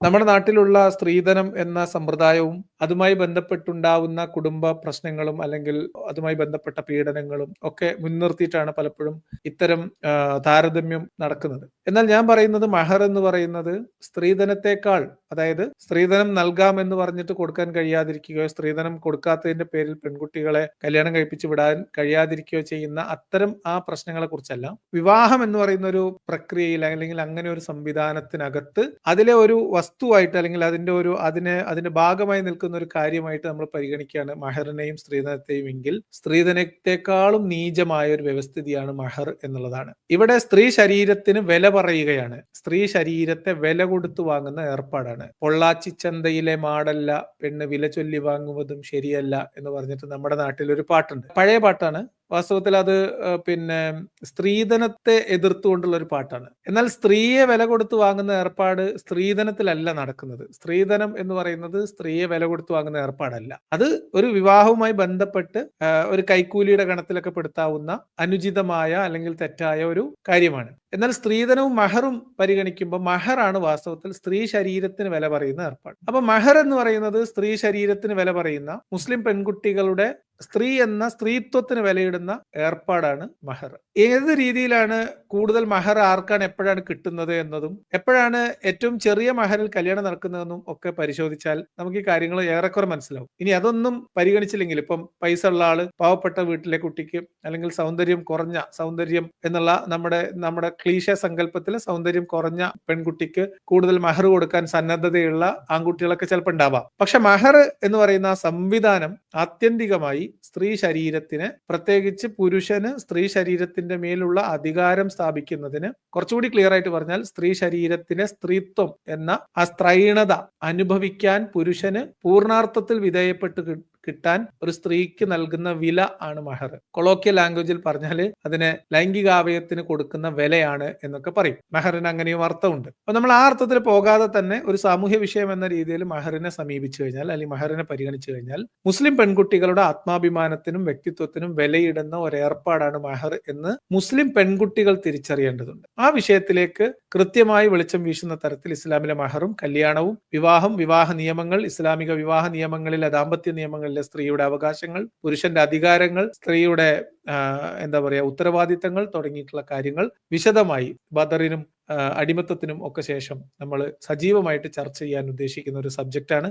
നമ്മുടെ നാട്ടിലുള്ള സ്ത്രീധനം എന്ന സമ്പ്രദായവും അതുമായി ബന്ധപ്പെട്ടുണ്ടാവുന്ന കുടുംബ പ്രശ്നങ്ങളും അല്ലെങ്കിൽ അതുമായി ബന്ധപ്പെട്ട പീഡനങ്ങളും ഒക്കെ മുൻനിർത്തിയിട്ടാണ് പലപ്പോഴും ഇത്തരം താരതമ്യം നടക്കുന്നത്. എന്നാൽ ഞാൻ പറയുന്നത് മഹർ എന്ന് പറയുന്നത് സ്ത്രീധനത്തെക്കാൾ അതായത് സ്ത്രീധനം നൽകാം എന്ന് പറഞ്ഞിട്ട് കൊടുക്കാൻ കഴിയാതിരിക്കുകയോ സ്ത്രീധനം കൊടുക്കാത്തതിന്റെ പേരിൽ പെൺകുട്ടികളെ കല്യാണം കഴിപ്പിച്ച് വിടാൻ കഴിയാതിരിക്കുകയോ ചെയ്യുന്ന അത്തരം ആ പ്രശ്നങ്ങളെ കുറിച്ചല്ല വിവാഹം എന്ന് പറയുന്ന ഒരു പ്രക്രിയയിൽ അല്ലെങ്കിൽ അങ്ങനെ ഒരു സംവിധാനത്തിനകത്ത് അതിലെ ഒരു വസ്തുവായിട്ട് അല്ലെങ്കിൽ അതിന്റെ ഒരു അതിനെ അതിന്റെ ഭാഗമായി നിൽക്കുന്ന ഒരു കാര്യമായിട്ട് നമ്മൾ പരിഗണിക്കുകയാണ് മഹറിനെയും സ്ത്രീധനത്തെയും എങ്കിൽ. സ്ത്രീധനത്തെക്കാളും നീചമായ ഒരു വ്യവസ്ഥിതിയാണ് മഹർ എന്നുള്ളതാണ്. ഇവിടെ സ്ത്രീ ശരീരത്തിന് വില പറയുകയാണ്. സ്ത്രീ ശരീരത്തെ വില കൊടുത്തു വാങ്ങുന്ന ഏർപ്പാടാണ്. പൊള്ളാച്ചി ചന്തയിലെ മാടല്ല പെണ്ണ് വില ചൊല്ലി വാങ്ങുന്നതും ശരിയല്ല എന്ന് പറഞ്ഞിട്ട് നമ്മുടെ നാട്ടിൽ ഒരു പാട്ടുണ്ട്. പഴയ പാട്ടാണ് വാസ്തവത്തിൽ അത് പിന്നെ സ്ത്രീധനത്തെ എതിർത്തുകൊണ്ടുള്ള ഒരു പാട്ടാണ്. എന്നാൽ സ്ത്രീയെ വില കൊടുത്ത് വാങ്ങുന്ന ഏർപ്പാട് സ്ത്രീധനത്തിലല്ല നടക്കുന്നത്. സ്ത്രീധനം എന്ന് പറയുന്നത് സ്ത്രീയെ വില കൊടുത്ത് വാങ്ങുന്ന ഏർപ്പാടല്ല. അത് ഒരു വിവാഹവുമായി ബന്ധപ്പെട്ട് ഒരു കൈക്കൂലിയുടെ ഗണത്തിലൊക്കെ പെടുത്താവുന്ന അനുചിതമായ അല്ലെങ്കിൽ തെറ്റായ ഒരു കാര്യമാണ്. എന്നാൽ സ്ത്രീധനവും മഹറും പരിഗണിക്കുമ്പോൾ മഹറാണ് വാസ്തവത്തിൽ സ്ത്രീ ശരീരത്തിന് വില പറയുന്ന ഏർപ്പാട്. അപ്പൊ മഹർ എന്ന് പറയുന്നത് സ്ത്രീ ശരീരത്തിന് വില പറയുന്ന മുസ്ലിം പെൺകുട്ടികളുടെ സ്ത്രീ എന്ന സ്ത്രീത്വത്തിന് വിലയിടുന്ന ഏർപ്പാടാണ് മഹർ. ഏത് രീതിയിലാണ് കൂടുതൽ മഹർ ആർക്കാണ് എപ്പോഴാണ് കിട്ടുന്നത് എന്നതും എപ്പോഴാണ് ഏറ്റവും ചെറിയ മഹറിൽ കല്യാണം നടക്കുന്നതെന്നും ഒക്കെ പരിശോധിച്ചാൽ നമുക്ക് ഈ കാര്യങ്ങൾ ഏറെക്കുറെ മനസ്സിലാവും. ഇനി അതൊന്നും പരിഗണിച്ചില്ലെങ്കിൽ ഇപ്പം പൈസ ഉള്ള ആൾ പാവപ്പെട്ട വീട്ടിലെ കുട്ടിക്ക് അല്ലെങ്കിൽ സൗന്ദര്യം കുറഞ്ഞ സൗന്ദര്യം എന്നുള്ള നമ്മുടെ നമ്മുടെ ക്ലീശ സങ്കല്പത്തിൽ സൗന്ദര്യം കുറഞ്ഞ പെൺകുട്ടിക്ക് കൂടുതൽ മഹർ കൊടുക്കാൻ സന്നദ്ധതയുള്ള ആൺകുട്ടികളൊക്കെ ചിലപ്പോൾ ഉണ്ടാവാം. പക്ഷെ മഹർ എന്ന് പറയുന്ന ആ സംവിധാനം ആത്യന്തികമായി സ്ത്രീ ശരീരത്തിന് പ്രത്യേകിച്ച് പുരുഷന് സ്ത്രീ ശരീരത്തിന്റെ മേലുള്ള അധികാരം സ്ഥാപിക്കുന്നതിന് കുറച്ചുകൂടി ക്ലിയർ ആയിട്ട് പറഞ്ഞാൽ സ്ത്രീ ശരീരത്തിലെ സ്ത്രീത്വം എന്ന ആ സ്ത്രൈണത അനുഭവിക്കാൻ പുരുഷന് പൂർണാർത്ഥത്തിൽ വിധേയപ്പെട്ട് കിട്ടാൻ ഒരു സ്ത്രീക്ക് നൽകുന്ന വില ആണ് മഹർ. കൊളോക്കിയ ലാംഗ്വേജിൽ പറഞ്ഞാൽ അതിനെ ലൈംഗികാവയത്തിന് കൊടുക്കുന്ന വിലയാണ് എന്നൊക്കെ പറയും. മെഹറിന് അങ്ങനെയും അർത്ഥമുണ്ട്. അപ്പൊ നമ്മൾ ആ അർത്ഥത്തിൽ പോകാതെ തന്നെ ഒരു സാമൂഹ്യ വിഷയം എന്ന രീതിയിൽ മഹറിനെ സമീപിച്ചു കഴിഞ്ഞാൽ അല്ലെങ്കിൽ മഹറിനെ പരിഗണിച്ചു കഴിഞ്ഞാൽ മുസ്ലിം പെൺകുട്ടികളുടെ ആത്മാഭിമാനത്തിനും വ്യക്തിത്വത്തിനും വിലയിടുന്ന ഒരു ഏർപ്പാടാണ് മെഹർ എന്ന് മുസ്ലിം പെൺകുട്ടികൾ തിരിച്ചറിയേണ്ടതുണ്ട്. ആ വിഷയത്തിലേക്ക് കൃത്യമായി വെളിച്ചം വീശുന്ന തരത്തിൽ ഇസ്ലാമിലെ മഹറും കല്യാണവും വിവാഹം വിവാഹ നിയമങ്ങൾ ഇസ്ലാമിക വിവാഹ നിയമങ്ങളിലെ ദാമ്പത്യ നിയമങ്ങളിലെ സ്ത്രീയുടെ അവകാശങ്ങൾ പുരുഷന്റെ അധികാരങ്ങൾ സ്ത്രീയുടെ എന്താ പറയാ ഉത്തരവാദിത്തങ്ങൾ തുടങ്ങിയിട്ടുള്ള കാര്യങ്ങൾ വിശദമായി ബദറിനും അടിമത്തത്തിനും ഒക്കെ ശേഷം നമ്മൾ സജീവമായിട്ട് ചർച്ച ചെയ്യാൻ ഉദ്ദേശിക്കുന്ന ഒരു സബ്ജക്റ്റാണ്